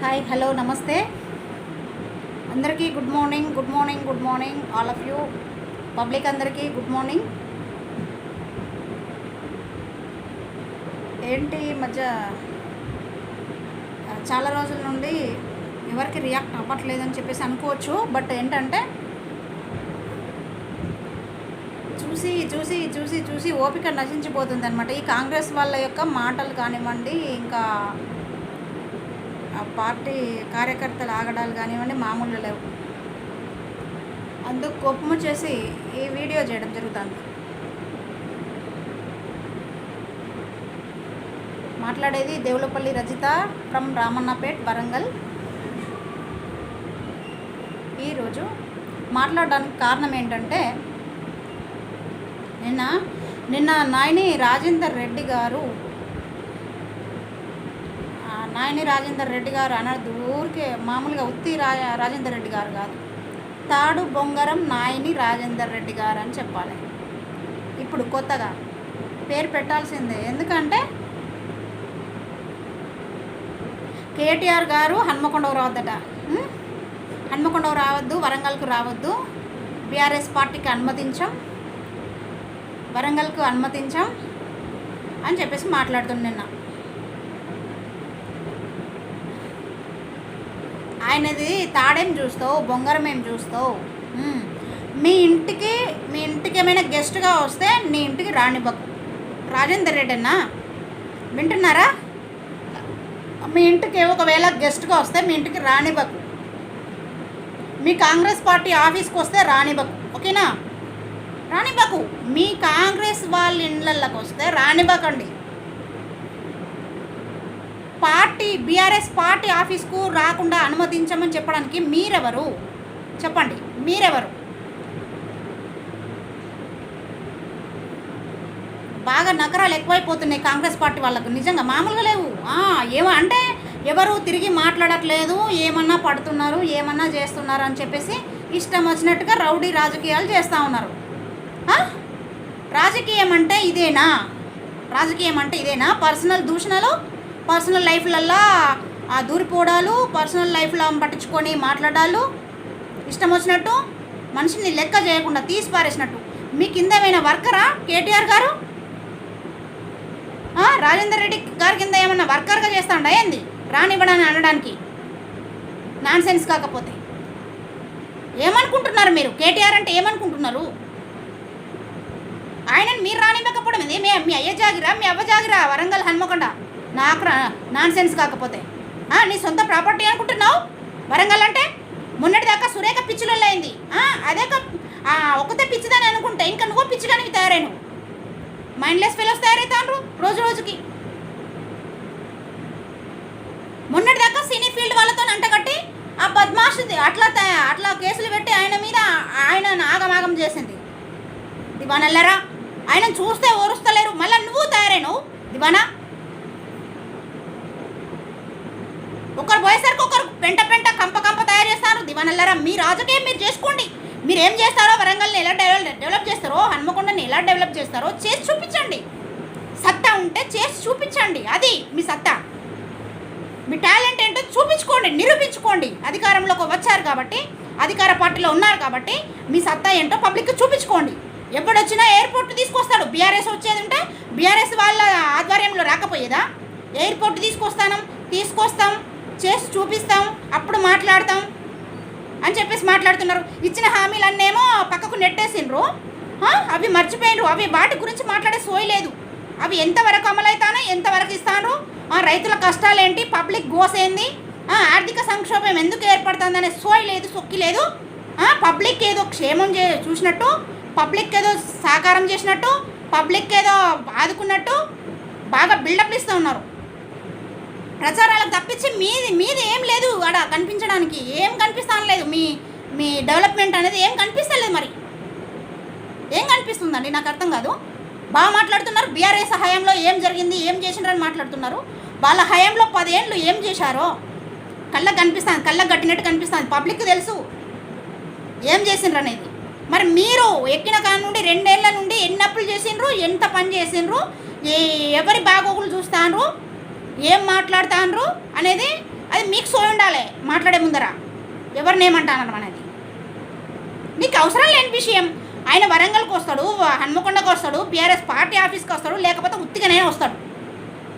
Hi hello నమస్తే. అందరికీ good morning good morning good morning all of you public అందరికీ good morning ఏంటి మధ్య చాలా రోజుల నుండి ఎవరికి రియాక్ట్ అవ్వట్లేదని చెప్పేసి అనుకోవచ్చు బట్ ఏంటంటే చూసి చూసి చూసి చూసి ఓపిక నశించిపోతుంది అనమాట ఈ కాంగ్రెస్ వాళ్ళ యొక్క మాటలు కానివ్వండి ఇంకా పార్టీ కార్యకర్తలు ఆగడాలు కానివ్వండి మామూలు లేవు. అందుకు కోపము చేసి ఈ వీడియో చేయడం జరుగుతుంది. మాట్లాడేది దేవులపల్లి రజిత ఫ్రమ్ రామన్నపేట్ వరంగల్. ఈరోజు మాట్లాడడానికి కారణం ఏంటంటే నిన్న నిన్న నాయని రాజేందర్ రెడ్డి గారు నాయని రాజేందర్ రెడ్డి గారు అనద్దు ఊరికే మామూలుగా ఉత్తి రా రాజేందర్ రెడ్డి గారు కాదు. తాడు బొంగరం నాయని రాజేందర్ రెడ్డి గారు అని చెప్పాలి. ఇప్పుడు కొత్తగా పేరు పెట్టాల్సిందే. ఎందుకంటే కేటీఆర్ గారు హన్మకొండకు రావద్దట. ఉం? హన్మకొండకు రావద్దు వరంగల్కు రావద్దు. బీఆర్ఎస్ పార్టీకి అనుమతించాం. వరంగల్కు అనుమతించాం అని చెప్పేసి మాట్లాడుతుంది నిన్న. ఆయనది తాడేం చూస్తావు బొంగరం ఏం చూస్తావు? మీ ఇంటికి మీ ఇంటికి ఏమైనా గెస్ట్గా వస్తే నీ ఇంటికి రానివ్వకు రాజేందర్ రెడ్డి అన్నా? వింటున్నారా? మీ ఇంటికి ఒకవేళ గెస్ట్గా వస్తే మీ ఇంటికి రానివ్వకు మీ కాంగ్రెస్ పార్టీ ఆఫీస్కి వస్తే రానివ్వకు ఓకేనా? రానివ్వకు మీ కాంగ్రెస్ వాళ్ళ ఇండ్లకి వస్తే రానివ్వకండి పార్టీ బీఆర్ఎస్ పార్టీ ఆఫీస్కు రాకుండా అనుమతించమని చెప్పడానికి మీరెవరు? చెప్పండి మీరెవరు? బాగా నకరాలు ఎక్కువైపోతున్నాయి కాంగ్రెస్ పార్టీ వాళ్ళకు. నిజంగా మామూలుగా లేవు. ఏమో అంటే ఎవరు తిరిగి మాట్లాడట్లేదు ఏమన్నా పడుతున్నారు ఏమన్నా చేస్తున్నారు అని చెప్పేసి ఇష్టం వచ్చినట్టుగా రౌడీ రాజకీయాలు చేస్తూ ఉన్నారు. రాజకీయం అంటే ఇదేనా? రాజకీయం అంటే ఇదేనా? పర్సనల్ దూషణలు? పర్సనల్ లైఫ్లల్లా ఆ దూరిపోవడాలు పర్సనల్ లైఫ్లో పట్టించుకొని మాట్లాడాలు. ఇష్టం వచ్చినట్టు మనిషిని లెక్క చేయకుండా తీసి పారేసినట్టు మీ కింద వర్కరా కేటీఆర్ గారు? రాజేందర్ రెడ్డి గారి కింద ఏమన్నా వర్కర్గా చేస్తాడా ఏంది? రానివ్వడాన్ని అనడానికి. నాన్ సెన్స్ కాకపోతే. ఏమనుకుంటున్నారు మీరు? కేటీఆర్ అంటే ఏమనుకుంటున్నారు? ఆయనని మీరు రానివ్వకపోవడం ఇది మీ మీ అయ్య జాగిరా మీ అవ్వ జాగిరా వరంగల్ హన్మకొండ? నాకు నాన్ సెన్స్ కాకపోతే. నీ సొంత ప్రాపర్టీ అనుకుంటున్నావు? వరంగల్ అంటే? మొన్నటిదాకా సురేఖ పిచ్చిలో అయింది. అదే క- ఒకతే పిచ్చిదని అనుకుంటే ఇంకా నువ్వు పిచ్చిగానికి తయారైనవు మైండ్లెస్ ఫెలోస్ తయారవుతాను రోజు రోజుకి. మొన్నటిదాకా సినీ ఫీల్డ్ వాళ్ళతో అంటగట్టి ఆ బద్మాషుది అట్లా అట్లా కేసులు పెట్టి ఆయన మీద ఆయన ఆగమాగం చేసింది. దివానల్లరా ఆయన చూస్తే ఓరుస్తలేరు. మళ్ళీ నువ్వు తయారైనవు? దివానా? ఒకరు పోయేసరికి ఒకరు పెంట పెంట కంప కంప తయారు చేస్తారు. దివానల్లరా మీ రాజకీయం మీరు చేసుకోండి. మీరు ఏం చేస్తారో వరంగల్ని ఎలా డెవలప్ డెవలప్ చేస్తారో హన్మకొండని ఎలా డెవలప్ చేస్తారో చేసి చూపించండి. సత్తా ఉంటే చేసి చూపించండి. అది మీ సత్తా. మీ టాలెంట్ ఏంటో చూపించుకోండి నిరూపించుకోండి. అధికారంలోకి వచ్చారు కాబట్టి అధికార పార్టీలో ఉన్నారు కాబట్టి మీ సత్తా ఏంటో పబ్లిక్కి చూపించుకోండి. ఎప్పుడొచ్చినా ఎయిర్పోర్ట్ తీసుకొస్తాడు. బీఆర్ఎస్ వచ్చేది ఉంటే బీఆర్ఎస్ వాళ్ళ ఆధ్వర్యంలో రాకపోయేదా? ఎయిర్పోర్ట్ తీసుకొస్తాను తీసుకొస్తాం. చేసి చూపిస్తాం అప్పుడు మాట్లాడతాం అని చెప్పేసి మాట్లాడుతున్నారు. ఇచ్చిన హామీలన్నేమో పక్కకు నెట్టేసిండ్రు. అవి మర్చిపోయినరు అవి వాటి గురించి మాట్లాడే సోయలేదు అవి ఎంతవరకు అమలవుతానో ఎంతవరకు ఇస్తాను రైతుల కష్టాలేంటి పబ్లిక్ గోసేంది ఆర్థిక సంక్షోభం ఎందుకు ఏర్పడుతుందనే సోయి లేదు సొక్కి లేదు. పబ్లిక్ ఏదో క్షేమం చే చూసినట్టు పబ్లిక్ ఏదో సాకారం చేసినట్టు పబ్లిక్ ఏదో ఆదుకున్నట్టు బాగా బిల్డప్ ఇస్తూ ఉన్నారు. ప్రచారాలకు తప్పించి మీది మీది ఏం లేదు ఆడ కనిపించడానికి. ఏం కనిపిస్తాను లేదు. మీ మీ డెవలప్మెంట్ అనేది ఏం కనిపిస్తలేదు మరి. ఏం కనిపిస్తుందండి? నాకు అర్థం కాదు. బాగా మాట్లాడుతున్నారు. బీఆర్ఎస్ హయాంలో ఏం జరిగింది ఏం చేసిండ్రని మాట్లాడుతున్నారు. వాళ్ళ హయాంలో పదేళ్ళు ఏం చేశారో కళ్ళకు కనిపిస్తుంది. కళ్ళకు కట్టినట్టు కనిపిస్తుంది. పబ్లిక్ తెలుసు ఏం చేసిండ్రు అనేది. మరి మీరు ఎక్కిన కాడ నుండి రెండేళ్ళ నుండి ఎన్ని అప్పులు చేసిండ్రు? ఎంత పని చేసిండ్రు? ఎవరి బాగోగులు చూస్తాండ్రు? ఏం మాట్లాడుతాండ్రు అనేది అది మీకు సోయి ఉండాలి మాట్లాడే ముందర. ఎవరినేమంటాను అనేది. నీకు అవసరం లేని విషయం. ఆయన వరంగల్కి వస్తాడు హన్మకొండకు వస్తాడు బీఆర్ఎస్ పార్టీ ఆఫీస్కి వస్తాడు లేకపోతే ఉత్తిగానే వస్తాడు.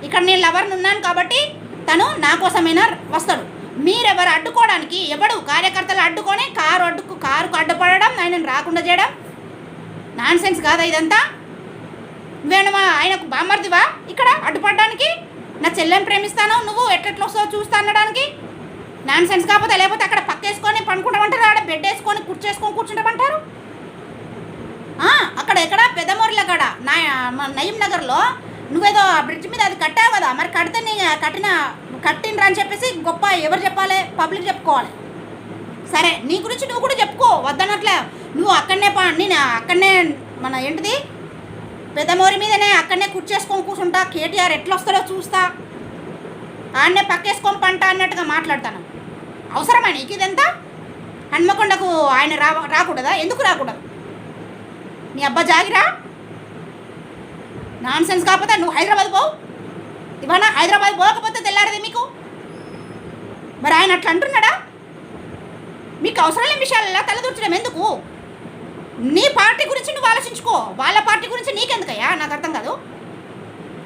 ఇక్కడ నేను లవర్ని ఉన్నాను కాబట్టి తను నా కోసమైనా వస్తాడు. మీరెవరు అడ్డుకోవడానికి ఎవడు కార్యకర్తలు అడ్డుకొని కారు అడ్డుకు కారుకు అడ్డుపడడం ఆయన రాకుండా చేయడం? నాన్ సెన్స్ కాదా ఇదంతా? నువ్వేమా ఆయనకు బామ్మర్దివా ఇక్కడ అడ్డుపడడానికి? నా చెల్లెని ప్రేమిస్తాను నువ్వు ఎట్లెట్లు వస్తావు చూస్తా అనడానికి? నాన్ సెన్స్ కాకపోతే లేకపోతే అక్కడ పక్కేసుకొని పండుకుంటామంటారు? ఆడ బెడ్ వేసుకొని కూర్చేసుకొని కూర్చుంటామంటారు? అక్కడ ఎక్కడ? పెద్దమూరిలో కాడ. నా మన నయీం నగర్లో నువ్వేదో ఆ బ్రిడ్జ్ మీద అది కట్టావు కదా? మరి కడితే నీ కట్టిన కట్టినరా అని చెప్పేసి గొప్ప ఎవరు చెప్పాలి? పబ్లిక్ చెప్పుకోవాలి. సరే నీ గురించి నువ్వు కూడా చెప్పుకో. వద్దనట్లే. నువ్వు అక్కడనే పా నేను అక్కడనే మన ఏంటిది? పెద్దమోరి మీదనే అక్కడనే కూర్చేసుకొని కూర్చుంటా. కేటీఆర్ ఎట్లా వస్తారో చూస్తా. ఆడనే పక్కేసుకొని పంట అన్నట్టుగా మాట్లాడతాను. అవసరమా నీకు ఇదంతా? హన్మకొండకు ఆయన రా రాకూడదా? ఎందుకు రాకూడదు? నీ అబ్బా జాగిరా. నాన్ సెన్స్ కాకపోతే నువ్వు హైదరాబాద్ పోవు ఇవాళ హైదరాబాద్ పోకపోతే తెల్లారది మీకు. మరి ఆయన అట్లా అంటున్నాడా? మీకు అవసరం లేని విషయాలలో తలదూర్చడం ఎందుకు? నీ పార్టీ గురించి నువ్వు ఆలోచించుకో. వాళ్ళ పార్టీ గురించి నీకెందుకయ్యా? నాకు అర్థం కాదు.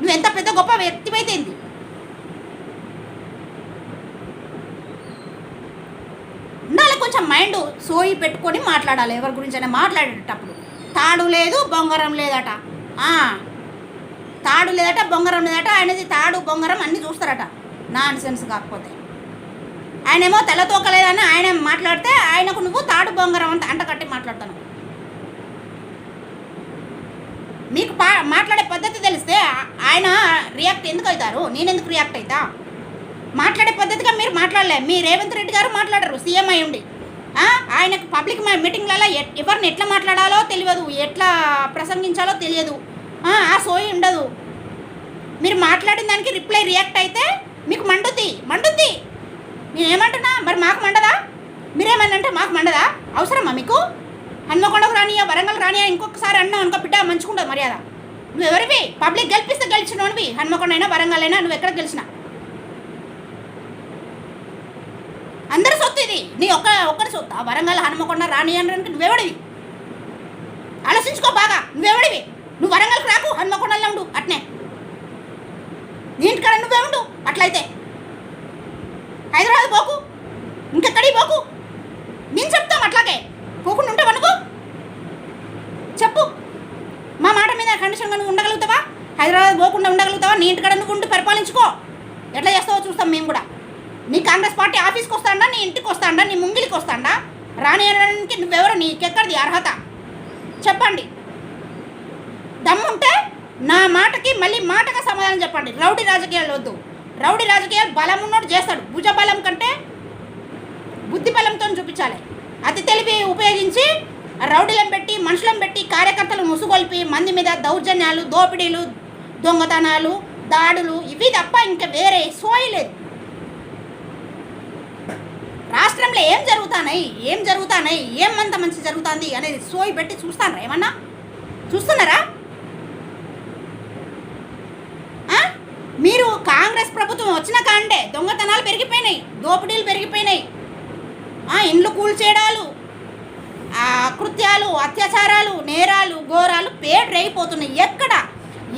నువ్వు ఎంత పెద్ద గొప్ప వ్యక్తివైతే ఏంది? ఉండాలి కొంచెం మైండ్ సోయి పెట్టుకొని మాట్లాడాలి. ఎవరి గురించి అయినా మాట్లాడేటప్పుడు. తాడు లేదు బొంగరం లేదట. తాడు లేదట బొంగరం లేదట. ఆయనది తాడు బొంగరం అన్నీ చూస్తారట. నాన్ సెన్స్ కాకపోతే. ఆయనేమో తెల్లతోకలేదని ఆయన మాట్లాడితే ఆయనకు నువ్వు తాడు బొంగరం అంత అంట కట్టి మాట్లాడుతాను మీకు పా మాట్లాడే పద్ధతి తెలిస్తే ఆయన రియాక్ట్ ఎందుకు అవుతారు? నేను ఎందుకు రియాక్ట్ అవుతా మాట్లాడే పద్ధతిగా మీరు మాట్లాడలే. మీ రేవంత్ రెడ్డి గారు మాట్లాడరు. సీఎం అయి ఉండి. ఆయనకు పబ్లిక్ మీటింగ్లలో ఎవరిని ఎట్లా మాట్లాడాలో తెలియదు. ఎట్లా ప్రసంగించాలో తెలియదు. ఆ, సోయి ఉండదు. మీరు మాట్లాడిన దానికి రిప్లై రియాక్ట్ అయితే మీకు మండుద్ది. మండుద్ది. నేనేమంటున్నా? మరి మాకు మండదా? మీరేమన్నంటే మాకు మండదా? అవసరమా మీకు? హన్మకొండకు రానియా వరంగల్ రానియా ఇంకొకసారి అన్నా అనుకో బిడ్డ మంచుకుంటుంది మర్యాద. నువ్వు ఎవరివి? పబ్లిక్ గెలిపిస్తే గెలిచినవి హన్మకొండ అయినా వరంగల్ అయినా నువ్వు ఎక్కడ గెలిచినా. అందరి సొత్తు ఇది. నీ ఒక్క ఒక్కరి సొత్తు. వరంగల్ హనుమకొండ రాని అనడానికి నువ్వెవడివి? ఆలోచించుకో బాగా. నువ్వెవడివి? నువ్వు వరంగల్కి రాకు హనుమకొండలో ఉండు. అట్నే. నీ ఇంటికాడ నువ్వే ఉండు. అట్లయితే. హైదరాబాద్ పోకు ఇంకెక్కడికి పోకు నేను చెప్తాం అట్లాగే పోకుండా ఉంటావు అనుకో చెప్పు మా మాట నువ్వు ఉండగలుగుతావా? హైదరాబాద్ పోకుండా ఉండగలుగుతావా? నీ ఇంటికాడ నువ్వు ఉండి పరిపాలించుకో. ఎట్లా చేస్తావో చూస్తాం మేము కూడా. నీ కాంగ్రెస్ పార్టీ ఆఫీస్కి వస్తాడా? నీ ఇంటికి వస్తాడా? నీ ముంగిలికి వస్తాడా? రాని అనడానికి నువ్వెవరు? నీకెక్కడిది అర్హత? చెప్పండి. దమ్ముంటే నా మాటకి మళ్ళీ మాటగా సమాధానం చెప్పండి. రౌడీ రాజకీయాలు వద్దు. రౌడీ రాజకీయాలు బలం ఉన్నోడు చేస్తాడు. భుజ బలం కంటే బుద్ధి బలంతో చూపించాలి. అతి తెలివి ఉపయోగించి రౌడీలను పెట్టి మనుషులను పెట్టి కార్యకర్తలు ముసుగొల్పి మంది మీద దౌర్జన్యాలు దోపిడీలు దొంగతనాలు దాడులు ఇవి తప్ప ఇంకా వేరే సోయలేదు రాష్ట్రంలో ఏం జరుగుతానాయి? ఏం జరుగుతానాయి? ఏం అంత మంచి జరుగుతుంది అనేది సోయి పెట్టి చూస్తానరా ఏమన్నా? చూస్తున్నారా? మీరు కాంగ్రెస్ ప్రభుత్వం వచ్చిన కాండే దొంగతనాలు పెరిగిపోయినాయి దోపిడీలు పెరిగిపోయినాయి. ఇండ్లు కూల్చేయడాలు కృత్యాలు అత్యాచారాలు నేరాలు ఘోరాలు పేరు రేగిపోతున్నాయి ఎక్కడ?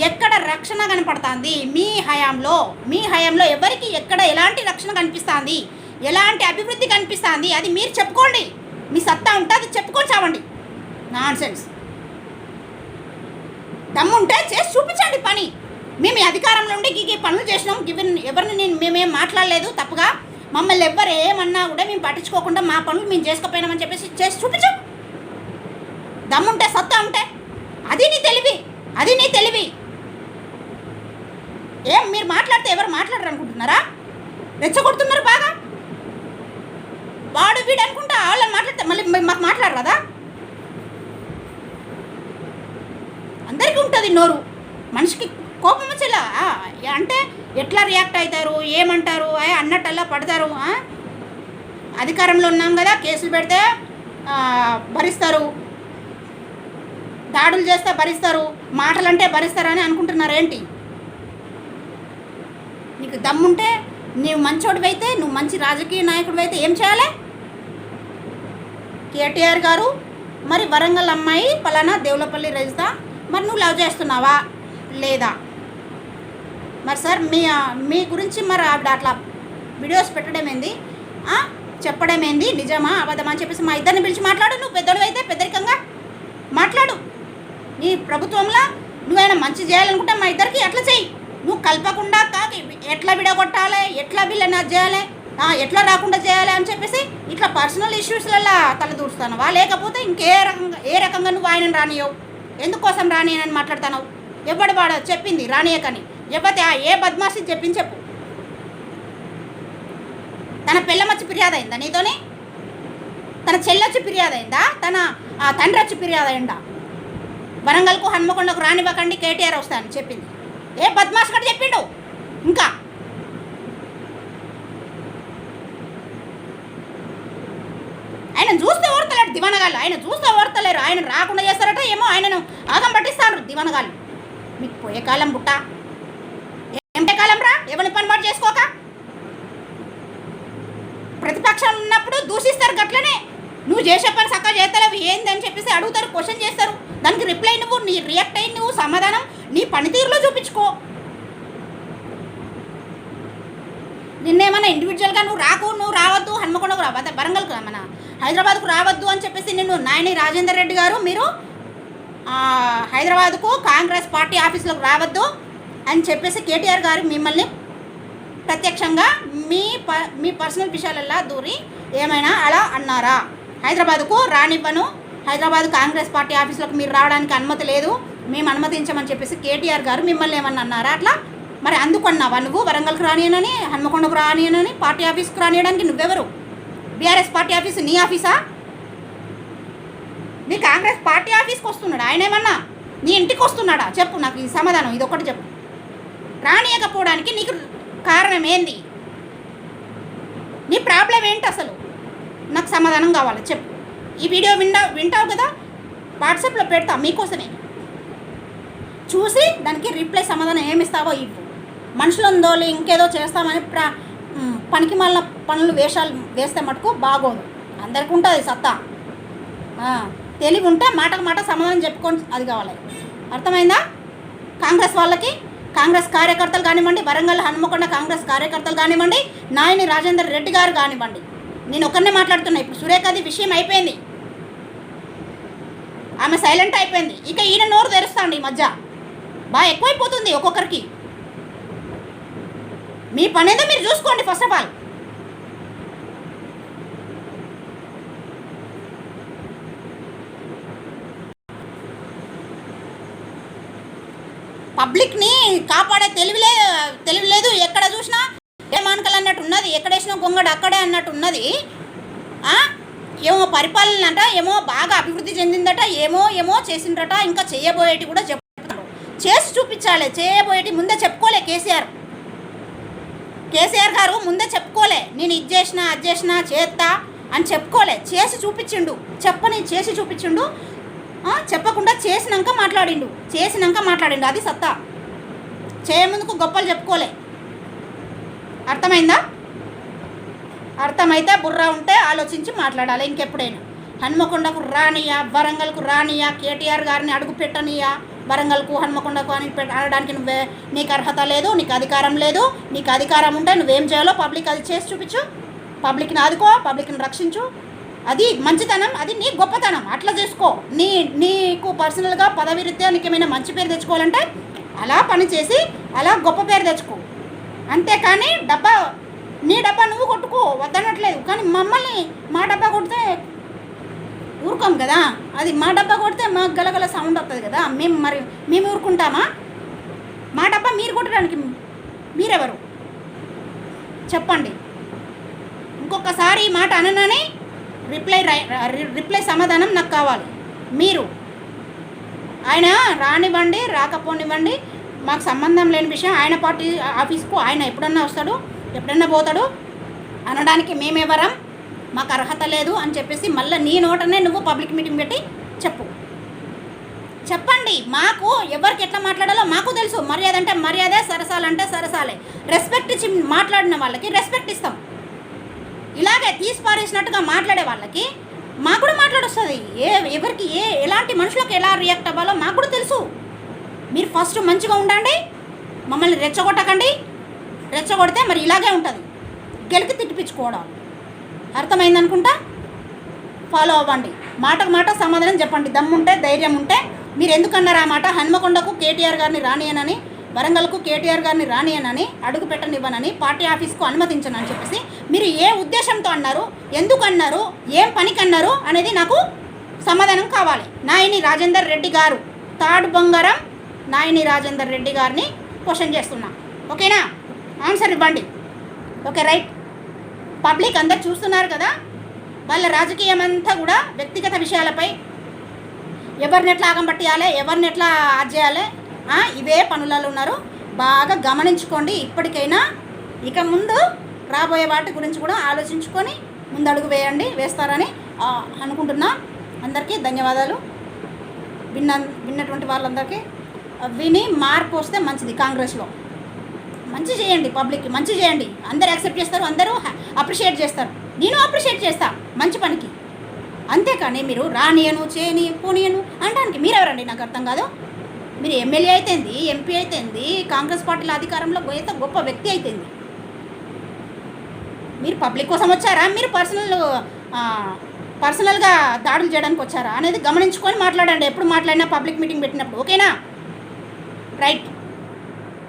ఎక్కడ రక్షణ కనపడుతుంది? మీ హయాంలో మీ హయాంలో ఎవరికి ఎక్కడ ఎలాంటి రక్షణ కనిపిస్తుంది? ఎలాంటి అభివృద్ధి కనిపిస్తుంది? అది మీరు చెప్పుకోండి. మీ సత్తా ఉంటే అది చెప్పుకొని చావండి. నాన్ సెన్స్ దమ్ముంటే చేసి చూపించండి పని. మేము అధికారంలో ఉండి గీ గీ పనులు చేసినాం. గివెన్ ఎవరిని నేను మేమేం మాట్లాడలేదు తప్పుగా. మమ్మల్ని ఎవ్వరు ఏమన్నా కూడా మేము పట్టించుకోకుండా మా పనులు మేము చేసుకోపోయినామని చెప్పేసి చేసి చూపించాం. దమ్ముంటే సత్తా ఉంటే? అది నీ తెలివి అది నీ తెలివి. ఏం మీరు మాట్లాడితే ఎవరు మాట్లాడరు అనుకుంటున్నారా రెచ్చగొడుతున్నారు బాగా? వాడు వీడు అనుకుంటా వాళ్ళని మాట్లాడితే మళ్ళీ మాకు మాకు మాట్లాడరాదా? అందరికీ ఉంటుంది నోరు. మనిషికి కోపం వచ్చేలా అంటే ఎట్లా రియాక్ట్ అవుతారు ఏమంటారు అన్నట్టల్లా పడతారు అధికారంలో ఉన్నాం కదా కేసులు పెడితే భరిస్తారు. దాడులు చేస్తే భరిస్తారు మాటలంటే భరిస్తారని అనుకుంటున్నారు ఏంటి నీకు దమ్ముంటే నువ్వు మంచోడివైతే నువ్వు మంచి రాజకీయ నాయకుడు అయితే ఏం చేయాలి? కేటీఆర్ గారు మరి వరంగల్ అమ్మాయి పలానా దేవులపల్లి రజిత మరి నువ్వు లవ్ చేస్తున్నావా? లేదా? మరి సార్ మీ మీ గురించి మరి ఆవిడ అట్లా వీడియోస్ పెట్టడం ఏంది? చెప్పడం ఏంది? నిజమా? అబద్ధమా? అని చెప్పేసి మా ఇద్దరిని పిలిచి మాట్లాడు. నువ్వు పెద్దోడు అయితే పెద్దరికంగా మాట్లాడు. నీ ప్రభుత్వంలో నువ్వైనా మంచి చేయాలనుకుంటే మా ఇద్దరికి ఎట్లా చెయ్యి నువ్వు కలపకుండా కాకి ఎట్లా విడగొట్టాలి ఎట్లా వీళ్ళని అది చేయాలి ఎట్లా రాకుండా చేయాలి అని చెప్పేసి ఇట్లా పర్సనల్ ఇష్యూస్లలో తలదూరుస్తానవా లేకపోతే ఇంకే రకంగా ఏ రకంగా నువ్వు ఆయనను రానియవు ఎందుకోసం రానియనని మాట్లాడుతున్నావు? ఎవడు వాడు చెప్పింది రానియకని చెప్పతే ఆ ఏ బద్మాసి చెప్పింది చెప్పు. తన పిల్లమచ్చి ఫిర్యాదు అయిందా నీతోని? తన చెల్లొచ్చి ఫిర్యాదు అయిందా తన ఆ, తండ్రి వచ్చి ఫిర్యాదు అయిందా వరంగల్కు హన్మకొండకు రానివ్వకండి కేటీఆర్ వస్తానని చెప్పింది. ఏ బద్మాష్ గడు చెప్పిండు? ఇంకా. ఆయన చూస్తే ఓర్తలేడు దివనగాళ్ళు. ఆయన చూస్తే ఓర్తలేరు. ఆయన రాకుండా చేస్తారట ఏమో ఆయనను ఆగం పట్టిస్తారు దివనగాళ్ళు. మీకు పోయే కాలం బుట్ట. ఏం కాలం రా? ఎవరిని పనిపాటు చేసుకోక? ప్రతిపక్షం ఉన్నప్పుడు దూషిస్తారు గట్లనే. నువ్వు చేసే పని చక్కగా చేస్తలేవు. ఏంది అని చెప్పేసి అడుగుతారు క్వశ్చన్ చేస్తారు. దానికి రిప్లై నువ్వు నీ రియాక్ట్ అయ్యి నువ్వు సమాధానం నీ పనితీరులో చూపించుకో. నిన్నేమన్నా ఇండివిజువల్గా నువ్వు రాకు నువ్వు రావద్దు హన్మకొండకు రావద్దు వరంగల్కు రా, మన హైదరాబాద్కు రావద్దు అని చెప్పేసి నిన్ను నాయని రాజేందర్ రెడ్డి గారు మీరు హైదరాబాద్కు కాంగ్రెస్ పార్టీ ఆఫీసులకు రావద్దు అని చెప్పేసి కేటీఆర్ గారు మిమ్మల్ని ప్రత్యక్షంగా మీ ప మీ పర్సనల్ విషయాలల్లా దూరి ఏమైనా అలా అన్నారా? హైదరాబాద్కు రానివ్వను హైదరాబాద్ కాంగ్రెస్ పార్టీ ఆఫీసులకు మీరు రావడానికి అనుమతి లేదు. మేము అనుమతించమని చెప్పేసి కేటీఆర్ గారు మిమ్మల్ని ఏమన్నా అన్నారా అట్లా? మరి అందుకున్నావా నువ్వు? వరంగల్కి రానియనని హన్మకొండకు రానియనని పార్టీ ఆఫీస్కి రానియడానికి నువ్వెవరు? బీఆర్ఎస్ పార్టీ ఆఫీసు నీ ఆఫీసా? నీ కాంగ్రెస్ పార్టీ ఆఫీస్కి వస్తున్నాడా? ఆయన ఏమన్నా నీ ఇంటికి వస్తున్నాడా? చెప్పు నాకు ఈ సమాధానం ఇది ఒకటి చెప్పు. రానియకపోవడానికి నీకు కారణం ఏంది? నీ ప్రాబ్లం ఏంటి అసలు? నాకు సమాధానం కావాలి చెప్పు. ఈ వీడియో విండా వింటావు కదా? వాట్సాప్లో పెడతా మీకోసమే. చూసి దానికి రిప్లై సమాధానం ఏమిస్తావో ఇవ్వు. మనుషులందో దోలి ఇంకేదో చేస్తామని ప్రా పనికి మళ్ళీ పనులు వేషాలు వేస్తే మటుకు బాగోదు. అందరికీ ఉంటుంది సత్తా. తెలివి ఉంటే మాటకు మాట సమాధానం చెప్పుకొని అది కావాలి. అర్థమైందా? కాంగ్రెస్ వాళ్ళకి కాంగ్రెస్ కార్యకర్తలు కానివ్వండి వరంగల్ హనుమకొండ కాంగ్రెస్ కార్యకర్తలు కానివ్వండి నాయని రాజేందర్ రెడ్డి గారు కానివ్వండి. నేను ఒక్కరినే మాట్లాడుతున్నా ఇప్పుడు సురేఖది విషయం అయిపోయింది. ఆమె సైలెంట్ అయిపోయింది. ఇక ఈయన నోరు తెరుస్తాండి ఈ మధ్య. బాగా ఎక్కువైపోతుంది ఒక్కొక్కరికి. మీ పని మీరు చూసుకోండి ఫస్ట్ ఆఫ్ ఆల్ పబ్లిక్ని కాపాడే తెలివిలే తెలివి లేదు. ఎక్కడ చూసినా ఏమానకలు అన్నట్టు ఉన్నది ఎక్కడ వేసినా గొంగడు అక్కడే అన్నట్టు ఉన్నది. ఆ? ఏమో పరిపాలన అంట ఏమో బాగా అభివృద్ధి చెందిందట ఏమో ఏమో చేసిండ్రట ఇంకా చేయబోయేటి కూడా చెప్తున్నారు. చేసి చూపించాలి చేయబోయేటి ముందే చెప్పుకోలే కేసీఆర్. కేసీఆర్ గారు ముందే చెప్పుకోలే నేను ఇది చేసిన అది చేసిన చేస్తా అని చెప్పుకోలే. చేసి చూపించిండు చెప్పని చేసి చూపించిండు చెప్పకుండా చేసినాక మాట్లాడిండు చేసినాక మాట్లాడిండు అది సత్తా. చేయముందుకు గొప్పలు చెప్పుకోలే. అర్థమైందా? అర్థమైతే బుర్ర ఉంటే ఆలోచించి మాట్లాడాలి ఇంకెప్పుడైనా. హన్మకొండకు రానియా వరంగల్కు రానియా కేటీఆర్ గారిని అడుగు పెట్టనియా వరంగల్కు హన్మకొండకు అని అనడానికి నువ్వే నీకు అర్హత లేదు నీకు అధికారం లేదు నీకు అధికారం ఉంటే నువ్వేం చేయాలో పబ్లిక్ అది చేసి చూపించు. పబ్లిక్ని ఆదుకో పబ్లిక్ని రక్షించు. అది మంచితనం అది నీ గొప్పతనం. అట్లా చేసుకో. నీ నీకు పర్సనల్గా పదవి రీత్యా ఏమైనా మంచి పేరు తెచ్చుకోవాలంటే అలా పని చేసి అలా గొప్ప పేరు తెచ్చుకో. అంతేకాని డబ్బా నీ డబ్బా నువ్వు కొట్టుకో వద్దనట్లేదు. కానీ మమ్మల్ని మా డబ్బా కొడితే ఊరుకోం కదా. అది మా డబ్బా కొడితే మాకు గలగల సౌండ్ వస్తుంది కదా. మేము మరి మేము ఊరుకుంటామా? మా డబ్బా మీరు కొట్టడానికి మీరెవరు? చెప్పండి. ఇంకొకసారి ఈ మాట అననని రిప్లై రై రిప్లై సమాధానం నాకు కావాలి. మీరు. ఆయన రానివ్వండి రాకపోనివ్వండి. మాకు సంబంధం లేని విషయం ఆయన పార్టీ ఆఫీస్కు ఆయన ఎప్పుడన్నా వస్తాడు. ఎప్పుడన్నా పోతాడు? అనడానికి మేమెవరం? మాకు అర్హత లేదు అని చెప్పేసి మళ్ళీ నీ నోటనే నువ్వు పబ్లిక్ మీటింగ్ పెట్టి చెప్పు. చెప్పండి మాకు ఎవరికి ఎట్లా మాట్లాడాలో మాకు తెలుసు. మర్యాద అంటే మర్యాదే సరసాలంటే సరసాలే. రెస్పెక్ట్ ఇచ్చి మాట్లాడిన వాళ్ళకి రెస్పెక్ట్ ఇస్తాం. ఇలాగే తీసి పారేసినట్టుగా మాట్లాడే వాళ్ళకి మాకు కూడా మాట్లాడొస్తుంది. ఏ ఎవరికి ఏ ఎలాంటి మనుషులకు ఎలా రియాక్ట్ అవ్వాలో మాకు కూడా తెలుసు. మీరు ఫస్ట్ మంచిగా ఉండండి మమ్మల్ని రెచ్చగొట్టకండి రెచ్చగొడితే మరి ఇలాగే ఉంటుంది. గెలికి తిట్టిపించుకోవడం అర్థమైందనుకుంటా? ఫాలో అవ్వండి. మాటకు మాట సమాధానం చెప్పండి. దమ్ముంటే ధైర్యం ఉంటే మీరు ఎందుకన్నారు ఆ మాట? హన్మకొండకు కేటీఆర్ గారిని రానియనని వరంగల్కు కేటీఆర్ గారిని రానియనని అడుగు పెట్టనివ్వనని పార్టీ ఆఫీస్కు అనుమతించనని చెప్పేసి మీరు ఏ ఉద్దేశంతో అన్నారు? ఎందుకు అన్నారు ఏం పనికి అన్నారు అనేది నాకు సమాధానం కావాలి. నాయని రాజేందర్ రెడ్డి గారు తాడు బంగారం నాయని రాజేందర్ రెడ్డి గారిని క్వశ్చన్ చేస్తున్నా. ఓకేనా? ఆన్సర్ ఇవ్వండి. ఓకే రైట్ పబ్లిక్ అందరు చూస్తున్నారు కదా? వాళ్ళ రాజకీయం అంతా కూడా వ్యక్తిగత విషయాలపై ఎవరిని ఎట్లా ఆగం పట్టియాలి ఎవరిని ఎట్లా అది చేయాలి ఇవే పనులలో ఉన్నారు. బాగా గమనించుకోండి. ఇప్పటికైనా ఇక ముందు రాబోయే వాటి గురించి కూడా ఆలోచించుకొని ముందడుగు వేయండి వేస్తారని అనుకుంటున్నా. అందరికీ ధన్యవాదాలు. విన్న విన్నటువంటి వాళ్ళందరికీ విని మార్పు వస్తే మంచిది కాంగ్రెస్లో. మంచి చేయండి పబ్లిక్కి మంచి చేయండి. అందరు యాక్సెప్ట్ చేస్తారు అందరూ అప్రిషియేట్ చేస్తారు. నేను అప్రిషియేట్ చేస్తా మంచి పనికి. అంతేకాని మీరు రానియను చేయని పోనీయను అనడానికి మీరెవరండి? నాకు అర్థం కాదు. మీరు ఎమ్మెల్యే అయితేంది ఎంపీ అయితేంది కాంగ్రెస్ పార్టీల అధికారంలో పోయేత గొప్ప వ్యక్తి అయితేంది. మీరు పబ్లిక్ కోసం వచ్చారా? మీరు పర్సనల్ పర్సనల్గా దాడులు చేయడానికి వచ్చారా? అనేది గమనించుకొని మాట్లాడండి. ఎప్పుడు మాట్లాడినా పబ్లిక్ మీటింగ్ పెట్టినప్పుడు. ఓకేనా? రైట్.